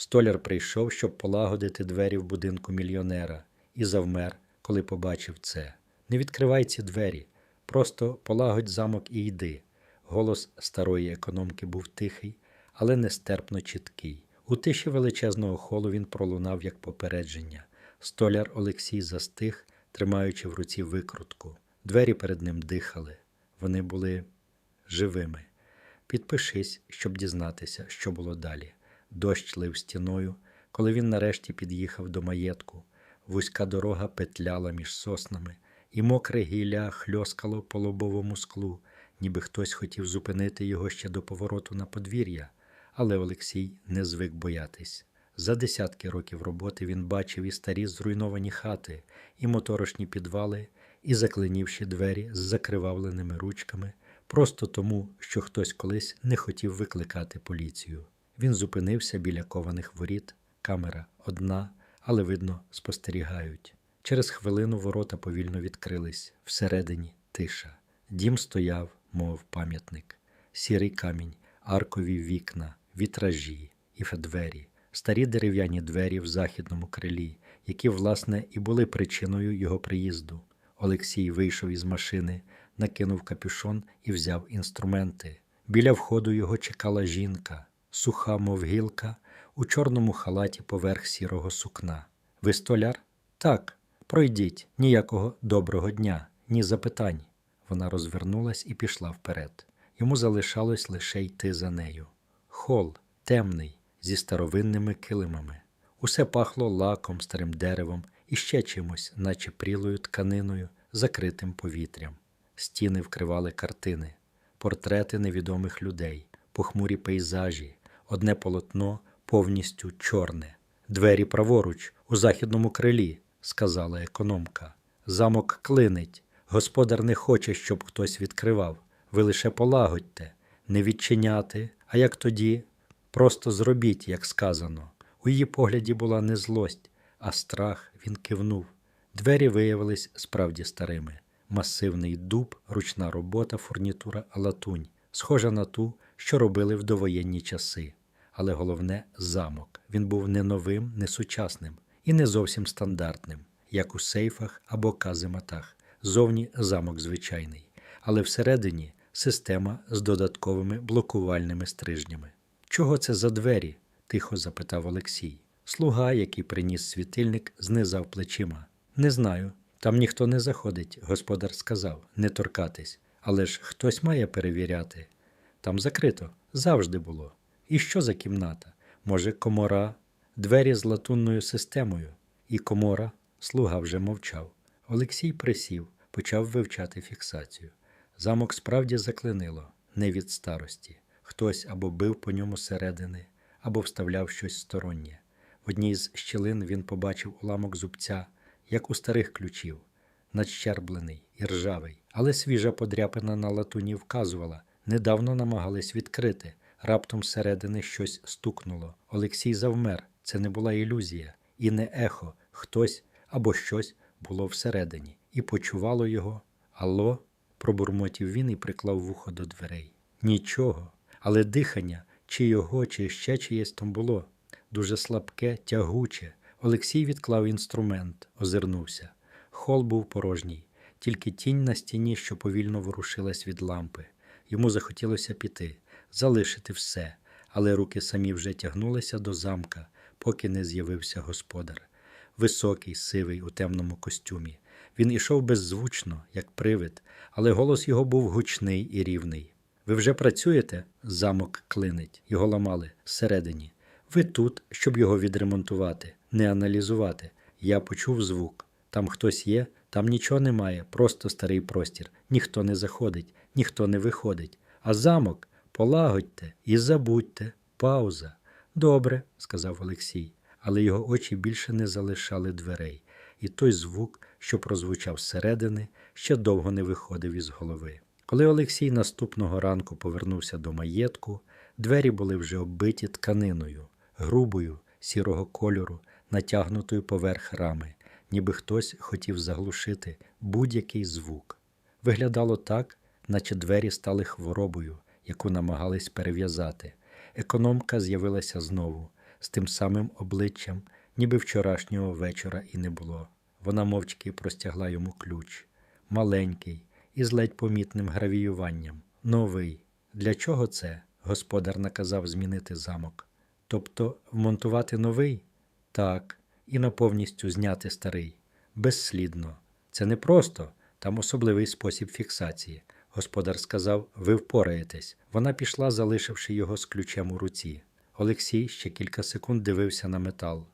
Столяр прийшов, щоб полагодити двері в будинку мільйонера, і завмер, коли побачив це. Не відкривай ці двері, просто полагодь замок і йди. Голос старої економки був тихий, але нестерпно чіткий. У тиші величезного холу він пролунав як попередження. Столяр Олексій застиг, тримаючи в руці викрутку. Двері перед ним дихали. Вони були живими. Підпишись, щоб дізнатися, що було далі. Дощ лив стіною, коли він нарешті під'їхав до маєтку. Вузька дорога петляла між соснами, і мокре гілля хльоскало по лобовому склу, ніби хтось хотів зупинити його ще до повороту на подвір'я. Але Олексій не звик боятись. За десятки років роботи він бачив і старі зруйновані хати, і моторошні підвали, і закленівші двері з закривавленими ручками, просто тому, що хтось колись не хотів викликати поліцію. Він зупинився біля кованих воріт, камера одна, але видно, спостерігають. Через хвилину ворота повільно відкрились, всередині тиша. Дім стояв, мов пам'ятник, сірий камінь, аркові вікна, вітражі і двері, старі дерев'яні двері в західному крилі, які, власне, і були причиною його приїзду. Олексій вийшов із машини, накинув капюшон і взяв інструменти. Біля входу його чекала жінка, суха, мов гілка, у чорному халаті поверх сірого сукна. Ви столяр? Так, пройдіть, ніякого доброго дня, ні запитань. Вона розвернулась і пішла вперед. Йому залишалось лише йти за нею. Хол темний, зі старовинними килимами. Усе пахло лаком, старим деревом і ще чимось, наче прілою тканиною, закритим повітрям. Стіни вкривали картини, портрети невідомих людей, похмурі пейзажі, одне полотно повністю чорне. Двері праворуч, у західному крилі, сказала економка. Замок клинить. Господар не хоче, щоб хтось відкривав. Ви лише полагодьте, не відчиняти, а як тоді, просто зробіть, як сказано. У її погляді була не злость, а страх він кивнув. Двері виявились справді старими. Масивний дуб, ручна робота, фурнітура, латунь, схожа на ту, що робили в довоєнні часи. Але головне замок. Він був не новим, не сучасним і не зовсім стандартним, як у сейфах або казематах. Зовні замок звичайний, але всередині система з додатковими блокувальними стрижнями. Чого це за двері? тихо запитав Олексій. Слуга, який приніс світильник, знизав плечима. Не знаю. Там ніхто не заходить, господар сказав, не торкатись. Але ж хтось має перевіряти. Там закрито, завжди було. І що за кімната? Може, комора, двері з латунною системою. І комора, слуга вже мовчав. Олексій присів, почав вивчати фіксацію. Замок справді заклинило, не від старості. Хтось або бив по ньому середини, або вставляв щось стороннє. В одній з щілин він побачив уламок зубця, як у старих ключів, надщерблений і ржавий, але свіжа подряпина на латуні вказувала, недавно намагались відкрити. Раптом зсередини щось стукнуло. Олексій завмер. Це не була ілюзія і не ехо. Хтось або щось було всередині, і почувало його. Алло, пробурмотів він і приклав вухо до дверей. Нічого, але дихання, чи його, чи ще чиєсь там було. Дуже слабке, тягуче. Олексій відклав інструмент, озирнувся. Хол був порожній, тільки тінь на стіні, що повільно ворушилась від лампи. Йому захотілося піти, залишити все, але руки самі вже тягнулися до замка, поки не з'явився господар. Високий, сивий, у темному костюмі. Він ішов беззвучно, як привид, але голос його був гучний і рівний. Ви вже працюєте? Замок клинить, його ламали всередині. Ви тут, щоб його відремонтувати, не аналізувати. Я почув звук. Там хтось є, там нічого немає, просто старий простір. Ніхто не заходить, ніхто не виходить. А замок полагодьте і забудьте. Пауза. Добре, сказав Олексій, але його очі більше не залишали дверей, і той звук, що прозвучав зсередини, ще довго не виходив із голови. Коли Олексій наступного ранку повернувся до маєтку, двері були вже оббиті тканиною, грубою, сірого кольору, натягнутою поверх рами, ніби хтось хотів заглушити будь-який звук. Виглядало так, наче двері стали хворобою, яку намагались перев'язати. Економка з'явилася знову, з тим самим обличчям, ніби вчорашнього вечора і не було. Вона мовчки простягла йому ключ, маленький, із ледь помітним гравіюванням. Новий. Для чого це? Господар наказав змінити замок. Тобто вмонтувати новий? Так, і на повністю зняти старий. Безслідно. Це не просто, там особливий спосіб фіксації. Господар сказав, ви впораєтесь. Вона пішла, залишивши його з ключем у руці. Олексій ще кілька секунд дивився на метал.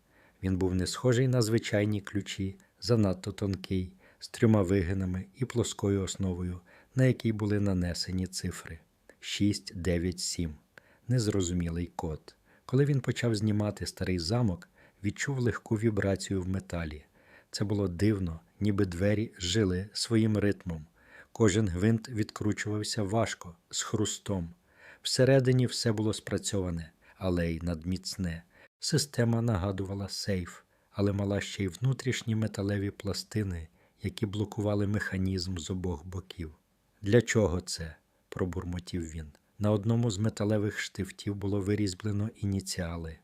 Він був не схожий на звичайні ключі, занадто тонкий, з трьома вигинами і плоскою основою, на якій були нанесені цифри 6, 9, 7. Незрозумілий код. Коли він почав знімати старий замок, відчув легку вібрацію в металі. Це було дивно, ніби двері жили своїм ритмом. Кожен гвинт відкручувався важко, з хрустом. Всередині все було спрацьоване, але й надміцне. Система нагадувала сейф, але мала ще й внутрішні металеві пластини, які блокували механізм з обох боків. Для чого це? пробурмотів він. На одному з металевих штифтів було вирізблено ініціали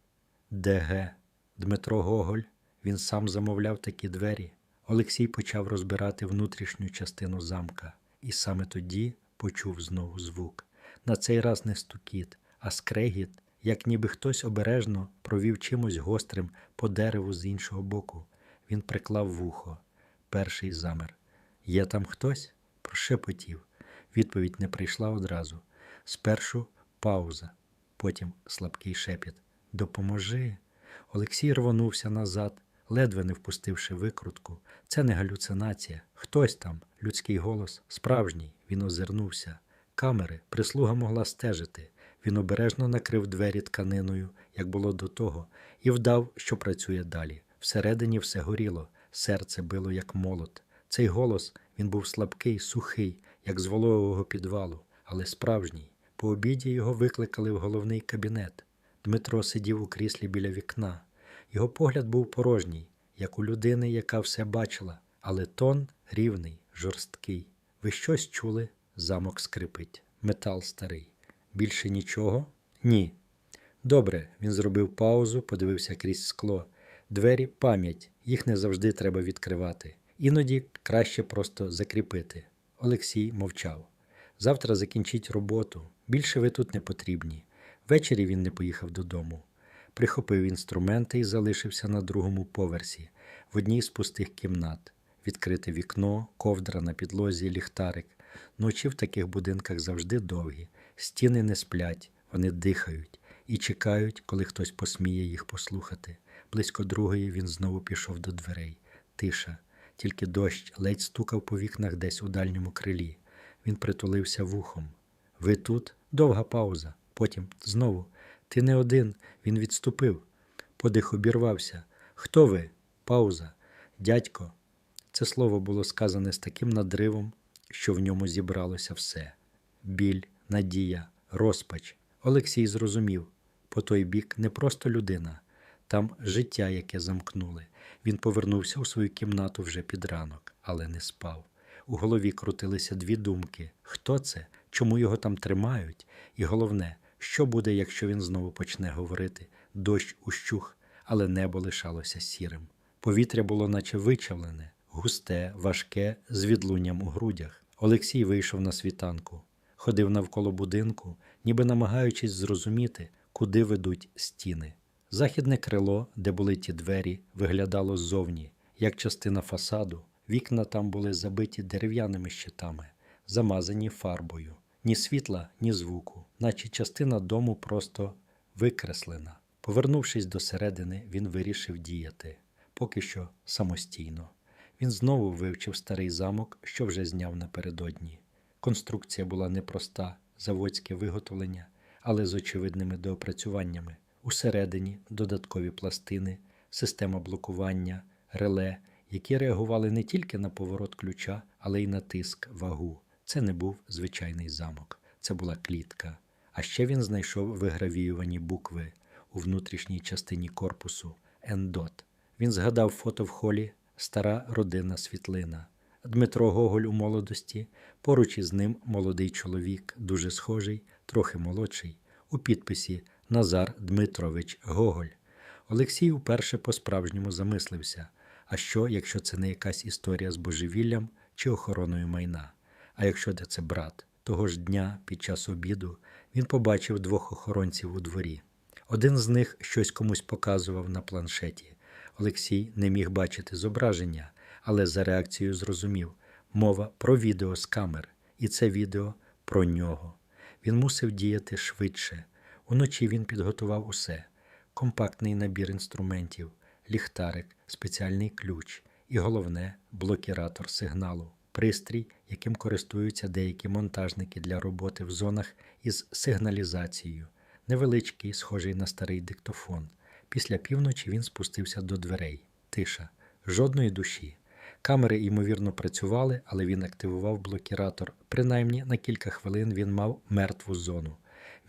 ДГ. Дмитро Гоголь. Він сам замовляв такі двері. Олексій почав розбирати внутрішню частину замка, і саме тоді почув знову звук. На цей раз не стукіт, а скрегіт, як ніби хтось обережно провів чимось гострим по дереву з іншого боку. Він приклав вухо. Перший замер. Є там хтось? Прошепотів. Відповідь не прийшла одразу. Спершу пауза, потім слабкий шепіт. Допоможи. Олексій рвонувся назад, ледве не впустивши викрутку. Це не галюцинація. Хтось там, людський голос, справжній. Він озирнувся. Камери, прислуга могла стежити. Він обережно накрив двері тканиною, як було до того, і вдав, що працює далі. Всередині все горіло, серце било, як молот. Цей голос він був слабкий, сухий, як з вологого підвалу, але справжній. По обіді його викликали в головний кабінет. Дмитро сидів у кріслі біля вікна. Його погляд був порожній, як у людини, яка все бачила, але тон рівний, жорсткий. Ви щось чули? Замок скрипить. Метал старий. Більше нічого? Ні. Добре, він зробив паузу, подивився крізь скло. Двері пам'ять, їх не завжди треба відкривати. Іноді краще просто закріпити. Олексій мовчав. Завтра закінчіть роботу. Більше ви тут не потрібні. Ввечері він не поїхав додому. Прихопив інструменти і залишився на другому поверсі, в одній з пустих кімнат. Відкрите вікно, ковдра на підлозі, ліхтарик. Ночі в таких будинках завжди довгі. Стіни не сплять, вони дихають і чекають, коли хтось посміє їх послухати. Близько другої він знову пішов до дверей. Тиша, тільки дощ ледь стукав по вікнах десь у дальньому крилі. Він притулився вухом. Ви тут? Довга пауза. Потім знову. Ти не один. Він відступив. Подих обірвався. Хто ви? Пауза. Дядько. Це слово було сказане з таким надривом, що в ньому зібралося все: біль, надія, розпач. Олексій зрозумів по той бік не просто людина, там життя, яке замкнули. Він повернувся у свою кімнату вже під ранок, але не спав. У голові крутилися дві думки: хто це, чому його там тримають, і головне, що буде, якщо він знову почне говорити. Дощ ущух, але небо лишалося сірим. Повітря було наче вичавлене, густе, важке, з відлунням у грудях. Олексій вийшов на світанку, ходив навколо будинку, ніби намагаючись зрозуміти, куди ведуть стіни. Західне крило, де були ті двері, виглядало ззовні, як частина фасаду. Вікна там були забиті дерев'яними щитами, замазані фарбою. Ні світла, ні звуку, наче частина дому просто викреслена. Повернувшись до середини, він вирішив діяти поки що самостійно. Він знову вивчив старий замок, що вже зняв напередодні. Конструкція була непроста, заводське виготовлення, але з очевидними доопрацюваннями. Усередині додаткові пластини, система блокування, реле, які реагували не тільки на поворот ключа, але й на тиск, вагу. Це не був звичайний замок, це була клітка. А ще він знайшов вигравіювані букви у внутрішній частині корпусу Ендот. Він згадав фото в холі, стара родинна світлина. Дмитро Гоголь у молодості, поруч із ним молодий чоловік, дуже схожий, трохи молодший, у підписі Назар Дмитрович Гоголь. Олексій уперше по-справжньому замислився. А що, якщо це не якась історія з божевіллям чи охороною майна? А якщо де це брат? Того ж дня, під час обіду, він побачив двох охоронців у дворі. Один з них щось комусь показував на планшеті. Олексій не міг бачити зображення, але за реакцією зрозумів мова про відео з камер, і це відео про нього. Він мусив діяти швидше. Уночі він підготував усе: компактний набір інструментів, ліхтарик, спеціальний ключ і головне блокіратор сигналу, пристрій, яким користуються деякі монтажники для роботи в зонах із сигналізацією, невеличкий, схожий на старий диктофон. Після півночі він спустився до дверей. Тиша, жодної душі. Камери, ймовірно, працювали, але він активував блокіратор. Принаймні на кілька хвилин він мав мертву зону.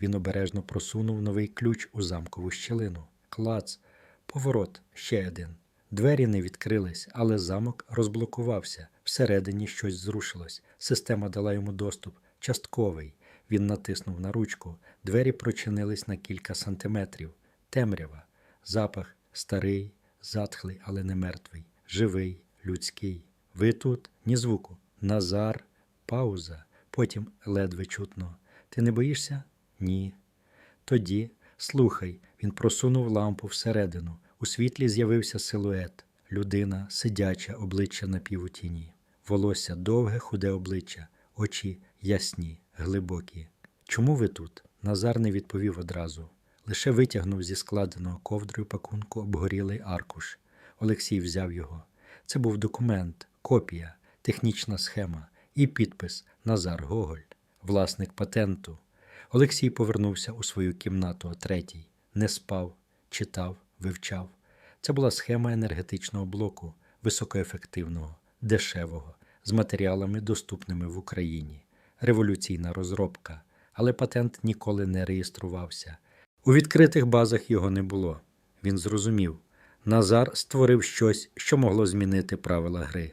Він обережно просунув новий ключ у замкову щілину. Клац, поворот, ще один. Двері не відкрились, але замок розблокувався. Всередині щось зрушилось. Система дала йому доступ. Частковий. Він натиснув на ручку. Двері прочинились на кілька сантиметрів. Темрява. Запах старий, затхлий, але не мертвий. Живий, людський. Ви тут? Ні звуку. Назар. Пауза. Потім ледве чутно. Ти не боїшся? Ні. Тоді, слухай, він просунув лампу всередину. У світлі з'явився силует. Людина, сидяча, обличчя напівутіні. Волосся довге, худе обличчя, очі ясні, глибокі. Чому ви тут? Назар не відповів одразу. Лише витягнув зі складеного ковдрою пакунку обгорілий аркуш. Олексій взяв його. Це був документ, копія, технічна схема і підпис Назар Гоголь, власник патенту. Олексій повернувся у свою кімнату о третій, не спав, читав, вивчав. Це була схема енергетичного блоку, високоефективного, дешевого, з матеріалами, доступними в Україні. Революційна розробка, але патент ніколи не реєструвався. У відкритих базах його не було. Він зрозумів. Назар створив щось, що могло змінити правила гри,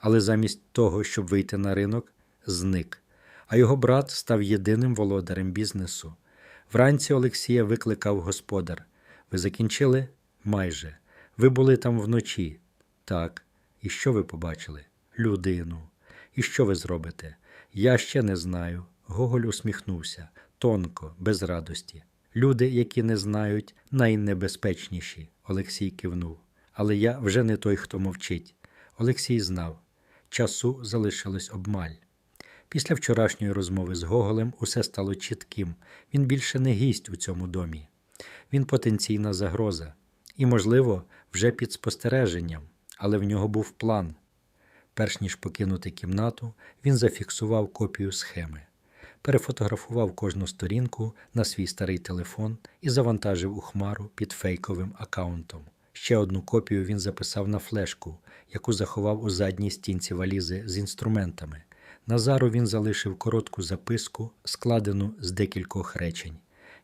але замість того, щоб вийти на ринок, зник. А його брат став єдиним володарем бізнесу. Вранці Олексія викликав господар. Ви закінчили? Майже. Ви були там вночі. Так. І що ви побачили? Людину. І що ви зробите? Я ще не знаю. Гоголь усміхнувся тонко, без радості. Люди, які не знають, найнебезпечніші. Олексій кивнув. Але я вже не той, хто мовчить. Олексій знав. Часу залишилось обмаль. Після вчорашньої розмови з Гоголем усе стало чітким. Він більше не гість у цьому домі. Він потенційна загроза. І, можливо, вже під спостереженням, але в нього був план. Перш ніж покинути кімнату, він зафіксував копію схеми, перефотографував кожну сторінку на свій старий телефон і завантажив у хмару під фейковим аккаунтом. Ще одну копію він записав на флешку, яку заховав у задній стінці валізи з інструментами. Назару він залишив коротку записку, складену з декількох речень.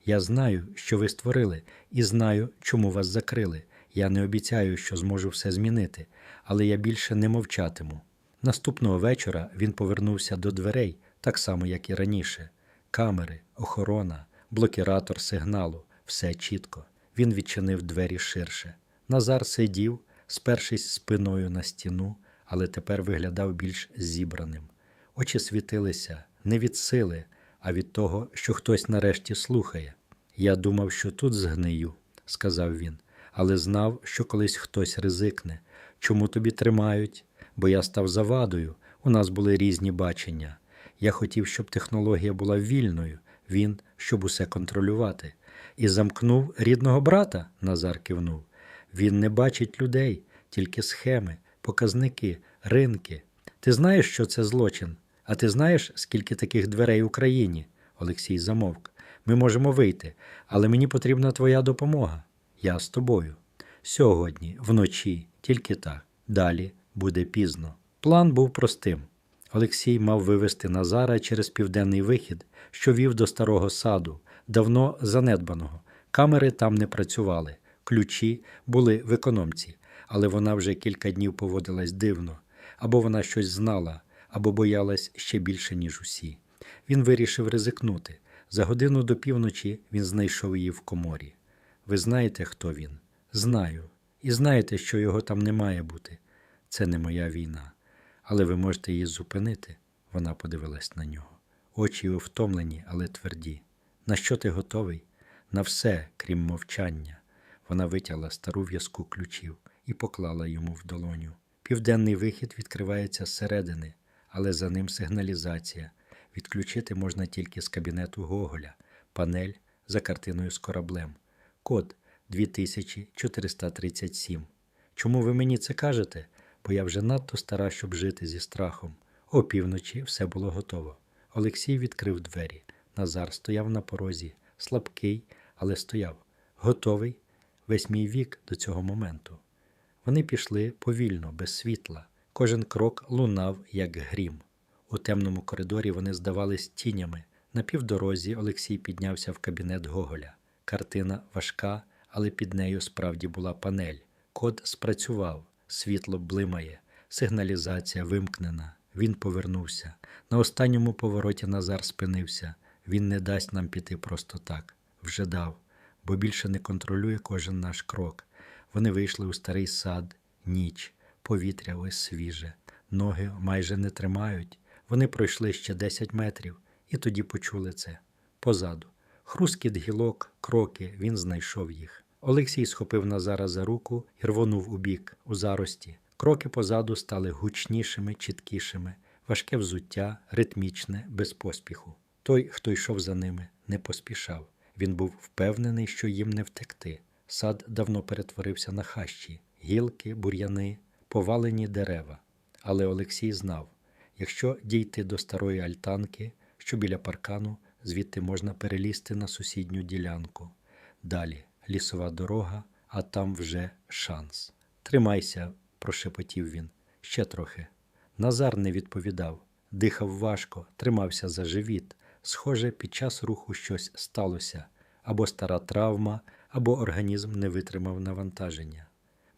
Я знаю, що ви створили, і знаю, чому вас закрили. Я не обіцяю, що зможу все змінити, але я більше не мовчатиму. Наступного вечора він повернувся до дверей, так само, як і раніше. Камери, охорона, блокіратор сигналу все чітко. Він відчинив двері ширше. Назар сидів, спершись спиною на стіну, але тепер виглядав більш зібраним. Очі світилися не від сили, а від того, що хтось нарешті слухає. Я думав, що тут згнию, сказав він, але знав, що колись хтось ризикне. Чому тобі тримають? Бо я став завадою, у нас були різні бачення. Я хотів, щоб технологія була вільною, він, щоб усе контролювати. І замкнув рідного брата, Назар кивнув. Він не бачить людей, тільки схеми, показники, ринки. Ти знаєш, що це злочин? А ти знаєш, скільки таких дверей в Україні? Олексій замовк. Ми можемо вийти, але мені потрібна твоя допомога. Я з тобою. Сьогодні, вночі, тільки так. Далі буде пізно. План був простим. Олексій мав вивести Назара через південний вихід, що вів до старого саду, давно занедбаного. Камери там не працювали, ключі були в економці, але вона вже кілька днів поводилась дивно, або вона щось знала, або боялась ще більше, ніж усі. Він вирішив ризикнути. За годину до півночі він знайшов її в коморі. Ви знаєте, хто він? Знаю. І знаєте, що його там не має бути. Це не моя війна. Але ви можете її зупинити. Вона подивилась на нього. Очі його втомлені, але тверді. На що ти готовий? На все, крім мовчання. Вона витягла стару в'язку ключів і поклала йому в долоню. Південний вихід відкривається зсередини, але за ним сигналізація. Відключити можна тільки з кабінету Гоголя, панель за картиною з кораблем. Код 2437. Чому ви мені це кажете? Бо я вже надто стара, щоб жити зі страхом. О півночі все було готово. Олексій відкрив двері. Назар стояв на порозі, слабкий, але стояв, готовий весь мій вік до цього моменту. Вони пішли повільно, без світла. Кожен крок лунав, як грім. У темному коридорі вони здавались тінями. На півдорозі Олексій піднявся в кабінет Гоголя. Картина важка, але під нею справді була панель. Код спрацював, світло блимає, сигналізація вимкнена. Він повернувся. На останньому повороті Назар спинився. Він не дасть нам піти просто так. Вже дав, бо більше не контролює кожен наш крок. Вони вийшли у старий сад, ніч, повітря ось свіже, ноги майже не тримають. Вони пройшли ще 10 метрів і тоді почули це. Позаду. Хрускіт гілок, кроки, він знайшов їх. Олексій схопив Назара за руку і рвонув у бік, у зарості. Кроки позаду стали гучнішими, чіткішими, важке взуття, ритмічне, без поспіху. Той, хто йшов за ними, не поспішав. Він був впевнений, що їм не втекти. Сад давно перетворився на хащі, гілки, бур'яни, повалені дерева. Але Олексій знав, якщо дійти до старої альтанки, що біля паркану, звідти можна перелізти на сусідню ділянку. Далі лісова дорога, а там вже шанс. Тримайся, прошепотів він. Ще трохи. Назар не відповідав, дихав важко, тримався за живіт. Схоже, під час руху щось сталося або стара травма, або організм не витримав навантаження.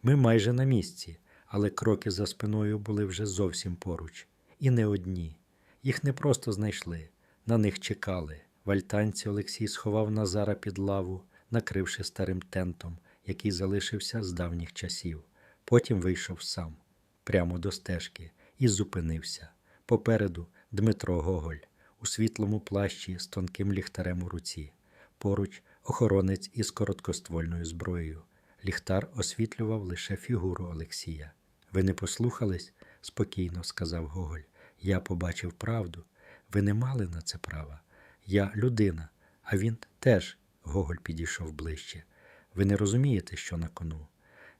Ми майже на місці, але кроки за спиною були вже зовсім поруч. І не одні. Їх не просто знайшли, на них чекали. В альтанці Олексій сховав Назара під лаву, накривши старим тентом, який залишився з давніх часів. Потім вийшов сам, прямо до стежки, і зупинився. Попереду Дмитро Гоголь у світлому плащі з тонким ліхтарем у руці. Поруч охоронець із короткоствольною зброєю. Ліхтар освітлював лише фігуру Олексія. Ви не послухались? спокійно сказав Гоголь. Я побачив правду. Ви не мали на це права. Я людина, а він теж. Гоголь підійшов ближче. Ви не розумієте, що на кону.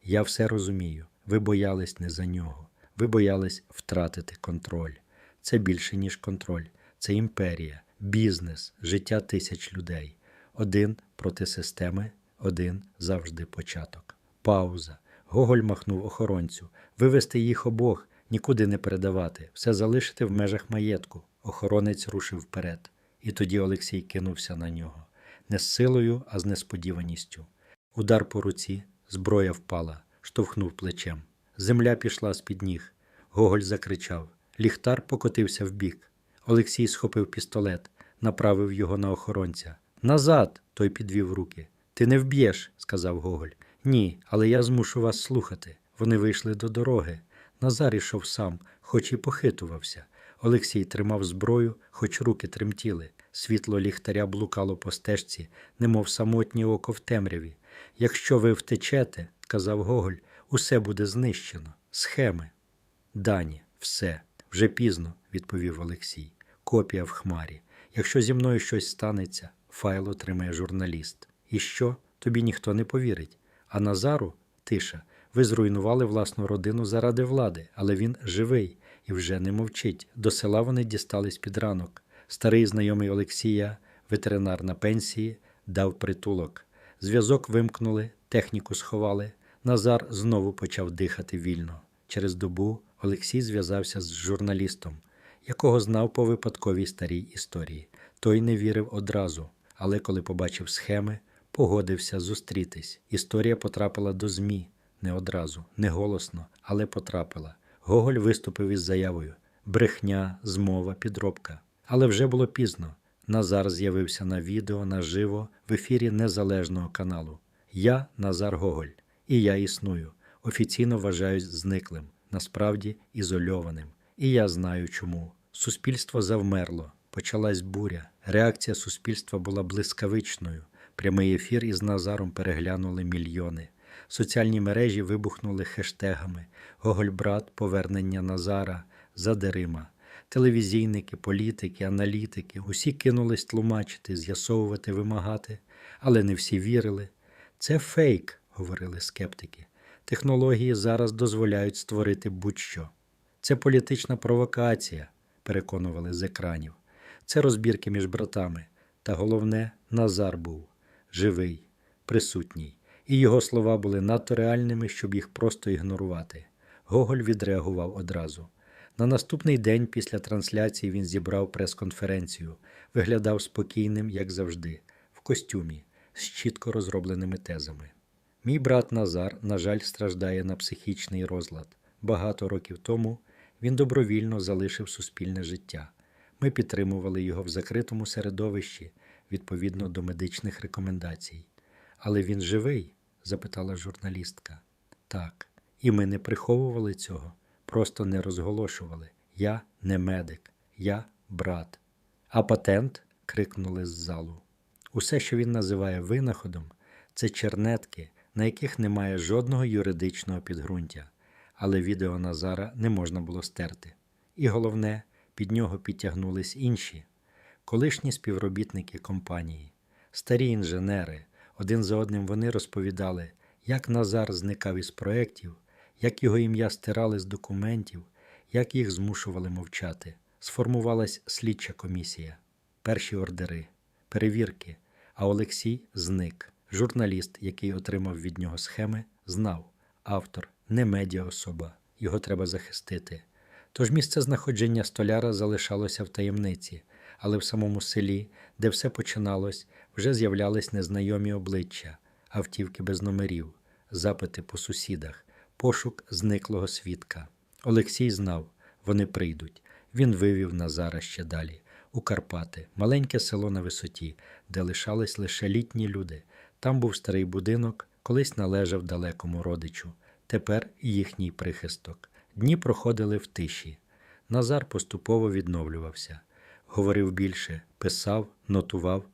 Я все розумію. Ви боялись не за нього. Ви боялись втратити контроль. Це більше, ніж контроль. Це імперія, бізнес, життя тисяч людей. Один проти системи, один завжди початок. Пауза. Гоголь махнув охоронцю. Вивести їх обох, нікуди не передавати, все залишити в межах маєтку. Охоронець рушив вперед. І тоді Олексій кинувся на нього. Не з силою, а з несподіваністю. Удар по руці, зброя впала, штовхнув плечем. Земля пішла з-під ніг. Гоголь закричав. Ліхтар покотився вбік. Олексій схопив пістолет, направив його на охоронця. Назад! той підвів руки. Ти не вб'єш, сказав Гоголь. Ні, але я змушу вас слухати. Вони вийшли до дороги. Назар ішов сам, хоч і похитувався. Олексій тримав зброю, хоч руки тремтіли. Світло ліхтаря блукало по стежці, немов самотнє око в темряві. Якщо ви втечете, сказав Гоголь, усе буде знищено. Схеми. Дані, все. Вже пізно, відповів Олексій. Копія в хмарі. Якщо зі мною щось станеться, файл отримає журналіст. І що? Тобі ніхто не повірить. А Назару тиша. Ви зруйнували власну родину заради влади, але він живий і вже не мовчить. До села вони дістались під ранок. Старий знайомий Олексія, ветеринар на пенсії, дав притулок. Зв'язок вимкнули, техніку сховали. Назар знову почав дихати вільно. Через добу Олексій зв'язався з журналістом, якого знав по випадковій старій історії. Той не вірив одразу, але коли побачив схеми, погодився зустрітись. Історія потрапила до ЗМІ не одразу, не голосно, але потрапила. Гоголь виступив із заявою: брехня, змова, підробка. Але вже було пізно. Назар з'явився на відео наживо в ефірі незалежного каналу. Я Назар Гоголь. І я існую. Офіційно вважаюсь зниклим, насправді ізольованим. І я знаю чому. Суспільство завмерло, почалась буря. Реакція суспільства була блискавичною. Прямий ефір із Назаром переглянули мільйони. Соціальні мережі вибухнули хештегами Гогольбрат, повернення Назара, Задерима. Телевізійники, політики, аналітики усі кинулись тлумачити, з'ясовувати, вимагати, але не всі вірили. Це фейк, говорили скептики. Технології зараз дозволяють створити будь-що. Це політична провокація, переконували з екранів. Це розбірки між братами. Та головне, Назар був живий, присутній, і його слова були надто реальними, щоб їх просто ігнорувати. Гоголь відреагував одразу. На наступний день після трансляції він зібрав прес-конференцію, виглядав спокійним, як завжди, в костюмі, з чітко розробленими тезами. Мій брат Назар, на жаль, страждає на психічний розлад. Багато років тому він добровільно залишив суспільне життя. Ми підтримували його в закритому середовищі відповідно до медичних рекомендацій. Але він живий? запитала журналістка. Так, і ми не приховували цього, просто не розголошували. Я не медик, я брат. А патент? крикнули з залу. Усе, що він називає винаходом, це чернетки, на яких немає жодного юридичного підґрунтя, але відео Назара не можна було стерти. І головне, під нього підтягнулись інші колишні співробітники компанії, старі інженери. Один за одним вони розповідали, як Назар зникав із проєктів, як його ім'я стирали з документів, як їх змушували мовчати. Сформувалась слідча комісія, перші ордери, перевірки, а Олексій зник. Журналіст, який отримав від нього схеми, знав автор, не медіаособа, його треба захистити. Тож місце знаходження столяра залишалося в таємниці, але в самому селі, де все починалось, вже з'являлись незнайомі обличчя, автівки без номерів, запити по сусідах, пошук зниклого свідка. Олексій знав, вони прийдуть. Він вивів Назара ще далі, у Карпати, маленьке село на висоті, де лишались лише літні люди. Там був старий будинок, колись належав далекому родичу, тепер їхній прихисток. Дні проходили в тиші. Назар поступово відновлювався, говорив більше, писав, нотував.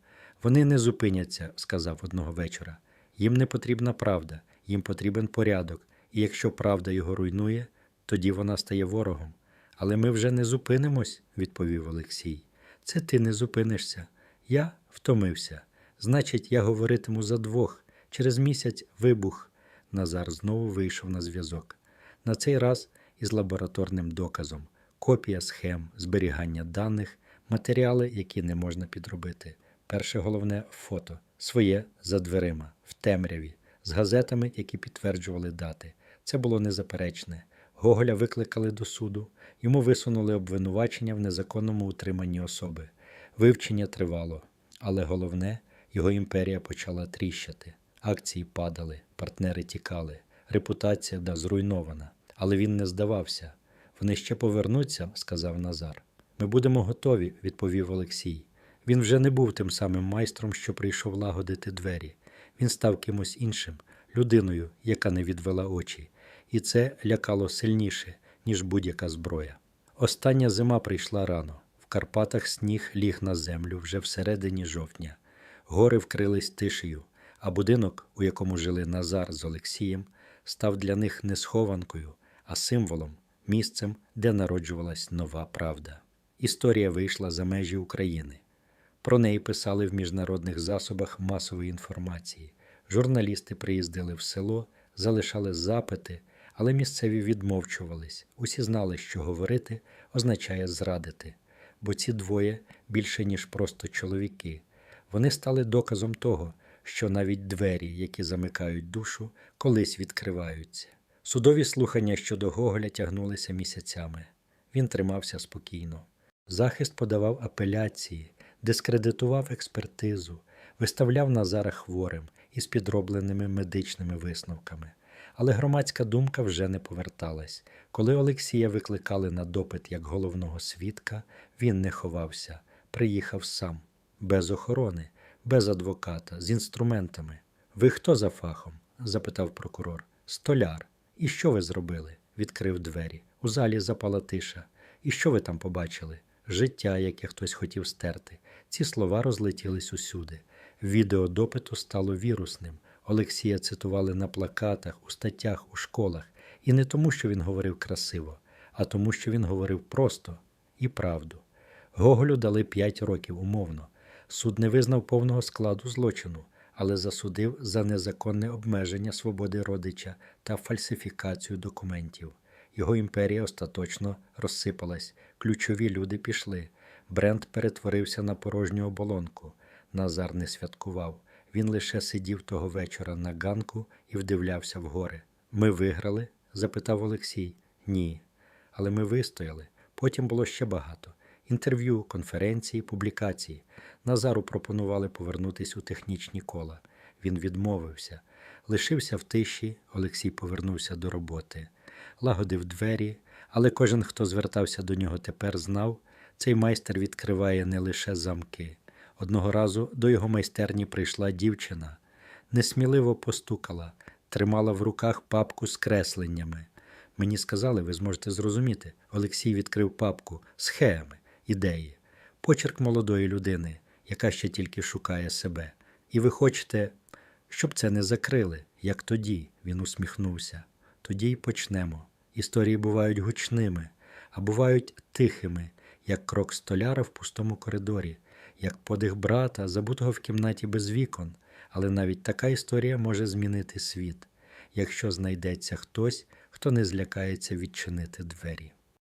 Вони не зупиняться, сказав одного вечора. Їм не потрібна правда, їм потрібен порядок, і якщо правда його руйнує, тоді вона стає ворогом. Але ми вже не зупинимось, відповів Олексій. Це ти не зупинишся. Я втомився. Значить, я говоритиму за двох. Через місяць вибух. Назар знову вийшов на зв'язок. На цей раз із лабораторним доказом, копія схем, зберігання даних, матеріали, які не можна підробити. Перше головне фото своє за дверима, в темряві, з газетами, які підтверджували дати. Це було незаперечне. Гоголя викликали до суду, йому висунули обвинувачення в незаконному утриманні особи. Вивчення тривало, але головне, його імперія почала тріщати. Акції падали, партнери тікали, репутація да зруйнована. Але він не здавався. Вони ще повернуться, сказав Назар. Ми будемо готові, відповів Олексій. Він вже не був тим самим майстром, що прийшов лагодити двері. Він став кимось іншим, людиною, яка не відвела очі, і це лякало сильніше, ніж будь-яка зброя. Остання зима прийшла рано. В Карпатах сніг ліг на землю вже всередині жовтня. Гори вкрились тишею, а будинок, у якому жили Назар з Олексієм, став для них не схованкою, а символом, місцем, де народжувалась нова правда. Історія вийшла за межі України. Про неї писали в міжнародних засобах масової інформації. Журналісти приїздили в село, залишали запити, але місцеві відмовчувались. Усі знали, що говорити означає зрадити, бо ці двоє більше, ніж просто чоловіки. Вони стали доказом того, що навіть двері, які замикають душу, колись відкриваються. Судові слухання щодо Гоголя тягнулися місяцями. Він тримався спокійно. Захист подавав апеляції, дискредитував експертизу, виставляв Назара хворим із підробленими медичними висновками. Але громадська думка вже не поверталась. Коли Олексія викликали на допит як головного свідка, він не ховався, приїхав сам, без охорони, без адвоката, з інструментами. Ви хто за фахом? запитав прокурор. Столяр. І що ви зробили? відкрив двері. У залі запала тиша. І що ви там побачили? Життя, яке хтось хотів стерти. Ці слова розлетілись усюди. Відео допиту стало вірусним. Олексія цитували на плакатах, у статтях, у школах. І не тому, що він говорив красиво, а тому, що він говорив просто і правду. Гоголю дали 5 років умовно. Суд не визнав повного складу злочину, але засудив за незаконне обмеження свободи родича та фальсифікацію документів. Його імперія остаточно розсипалась, ключові люди пішли. Бренд перетворився на порожню оболонку. Назар не святкував. Він лише сидів того вечора на ганку і вдивлявся вгори. Ми виграли? запитав Олексій. Ні. Але ми вистояли. Потім було ще багато. Інтерв'ю, конференції, публікації. Назару пропонували повернутися у технічні кола. Він відмовився. Лишився в тиші, Олексій повернувся до роботи. Лагодив двері, але кожен, хто звертався до нього тепер, знав, цей майстер відкриває не лише замки. Одного разу до його майстерні прийшла дівчина, несміливо постукала, тримала в руках папку з кресленнями. Мені сказали, ви зможете зрозуміти. Олексій відкрив папку схеми, ідеї, почерк молодої людини, яка ще тільки шукає себе. І ви хочете, щоб це не закрили, як тоді, він усміхнувся. Тоді й почнемо. Історії бувають гучними, а бувають тихими, як крок столяра в пустому коридорі, як подих брата, забутого в кімнаті без вікон. Але навіть така історія може змінити світ, якщо знайдеться хтось, хто не злякається відчинити двері.